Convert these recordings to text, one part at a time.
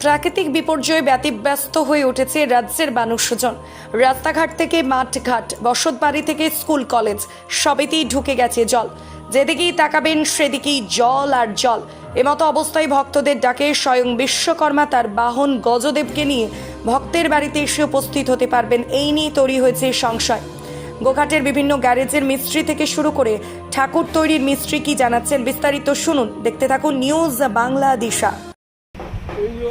প্রাকৃতিক বিপর্যয়ে ব্যতিব্যস্ত হয়ে উঠেছে রাজ্যের মানুষজন। রাস্তাঘাট থেকে মাঠঘাট, বসতবাড়ি থেকে স্কুল, কলেজ সবেতেই ঢুকে গেছে জল। যেদিকেই তাকাবেন সেদিকেই জল আর জল। এমতো অবস্থায় ভক্তদের ডাকে স্বয়ং বিশ্বকর্মা তার বাহন গজদেবকে নিয়ে। ভক্তের বাড়িতে এসে উপস্থিত হতে পারবেন। এই নিয়ে তৈরি হয়েছে সংশয়। গোঘাটের বিভিন্ন গ্যারেজের মিস্ত্রি থেকে শুরু করে ঠাকুর তৈরির মিস্ত্রি কি জানাচ্ছেন বিস্তারিত শুনুন। দেখতে থাকুন নিউজ বাংলা দিশা এই যে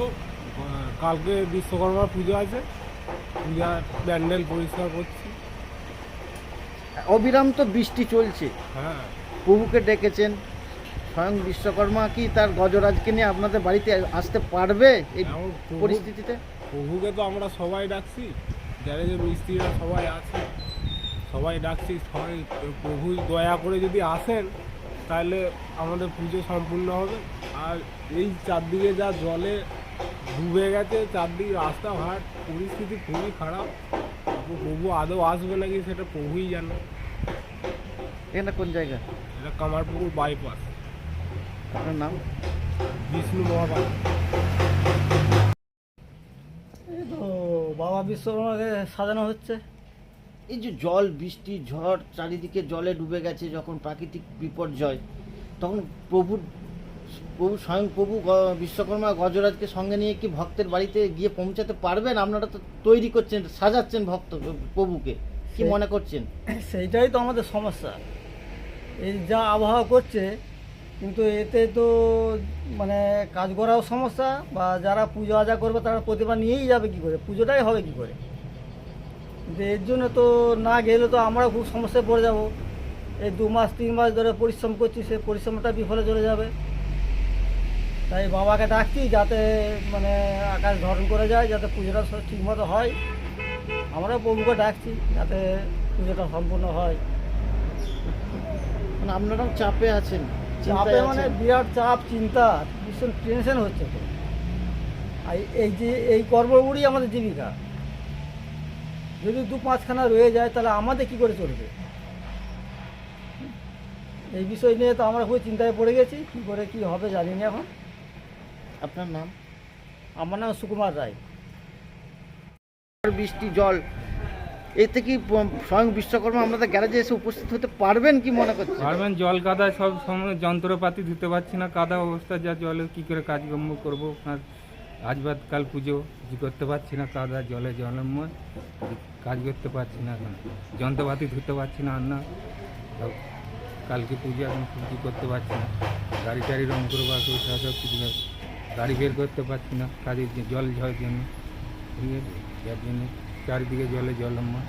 কালকে বিশ্বকর্মা পুজো আছে পূজা প্যান্ডেল পরিষ্কার করছি। অবিরাম তো বৃষ্টি চলছে। হ্যাঁ। প্রভুকে ডেকেছেন। স্বয়ং বিশ্বকর্মা কি তার গজরাজকে নিয়ে আপনাদের বাড়িতে আসতে পারবে এই পরিস্থিতিতে? প্রভুকে তো আমরা সবাই ডাকছি। গ্যারেজের মিস্ত্রিরা সবাই আছে। সবাই ডাকছি সবাই প্রভু দয়া করে যদি আসেন তাহলে আমাদের পুজো সম্পূর্ণ হবে। আর এই চারদিকে যা জলে ডুবে গেছে চারদিকে রাস্তাঘাট পরিস্থিতি খুবই খারাপ। প্রভু আদৌ আসবে নাকি সেটা প্রভুই জানে। এখানে কোন জায়গা? এটা কামারপুকুর বাইপাস আপনার নাম? বিষ্ণু মহাপাত্র। এই তো বাবা বিশ্বকর্মাকে সাজানো হচ্ছে। এই যে জল বৃষ্টি ঝড় চারিদিকে জলে ডুবে গেছে যখন প্রাকৃতিক বিপর্যয় তখন প্রভু প্রভু স্বয়ং প্রভু বিশ্বকর্মা গজরাজকে সঙ্গে নিয়ে কি ভক্তের বাড়িতে গিয়ে পৌঁছাতে পারবেন? আপনারা তো তৈরি করছেন সাজাচ্ছেন ভক্ত প্রভুকে। কি মনে করছেন? সেইটাই তো আমাদের সমস্যা। এই যা আবহাওয়া করছে কিন্তু এতে তো মানে কাজ করাও সমস্যা বা যারা পুজো আজা করবে তারা প্রতিভা নিয়েই যাবে কি করে? পুজোটাই হবে কি করে? কিন্তু এর জন্য তো না গেলে তো আমরা খুব সমস্যায় পড়ে যাব। এই দু মাস তিন মাস ধরে পরিশ্রম করছি সে পরিশ্রমটা বিফলে চলে যাবে। তাই বাবাকে ডাকছি যাতে মানে আকাশ ধরন করে যায় যাতে পুজোটা ঠিকমতো হয়। আমরা প্রভুকে ডাকছি যাতে পুজোটা সম্পূর্ণ হয়। মানে আপনারাও চাপে আছেন চাপে মানে বিরাট চাপ চিন্তা ভীষণ টেনশন হচ্ছে। তো আর এই যে এই কর্মগুলি আমাদের জীবিকা। যদি দু পাঁচখানা রয়ে যায় তাহলে আমাদের কি করে চলবে? এই বিষয় নিয়ে তো আমরা খুব চিন্তায় পড়ে গেছি কী করে কি হবে জানি না এখন। আপনার নাম? আমার নাম সুকুমার রায়। বৃষ্টি জল এতে কি স্বয়ং বিশ্বকর্মা আমাদের গ্যারেজে এসে উপস্থিত হতে পারবেন কি মনে করছেন? পারবেন জল কাদা সব সময় যন্ত্রপাতি ধুতে পারছি না কাদা অবস্থা যা জলে কী করে কাজকর্ম করব আর আজ বাদ কাল পুজো কিছু করতে পারছি না কাদা জলে জলময় কাজ করতে পারছি না এখন যন্ত্রপাতি ধুতে পারছি না আর না কালকে পুজো এখন কিছু করতে পারছি না গাড়ি টাড়ি রং করব আর সব কিছু। গাড়ি বের করতে পারছি না কাজের জল ঝড়ের জন্য। ঠিক আছে? যার জন্য চারিদিকে জলে জলময়।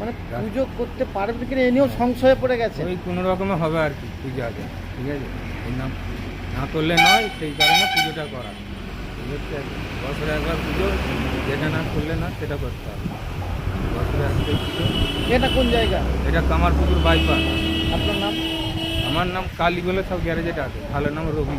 মানে পুজো করতে পারবেন কিনা এ নিয়েও সংশয়ে পড়ে গেছে। ওই কোনো রকমে হবে আর কি পুজো আছে ঠিক আছে? এই না না করলে নয় সেই কারণে পুজোটা করা। ঠিক আছে? বছরে একবার পুজো যেটা না করলে না সেটা করতে হবে। বছরে একটাই পুজো। এটা কোন জায়গা? এটা কামারপুকুর বাইপাস। আপনার নাম? আমার নাম কালী বলে সব গ্যারেজেটা আছে। ভালো নাম রবি।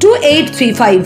two eight three five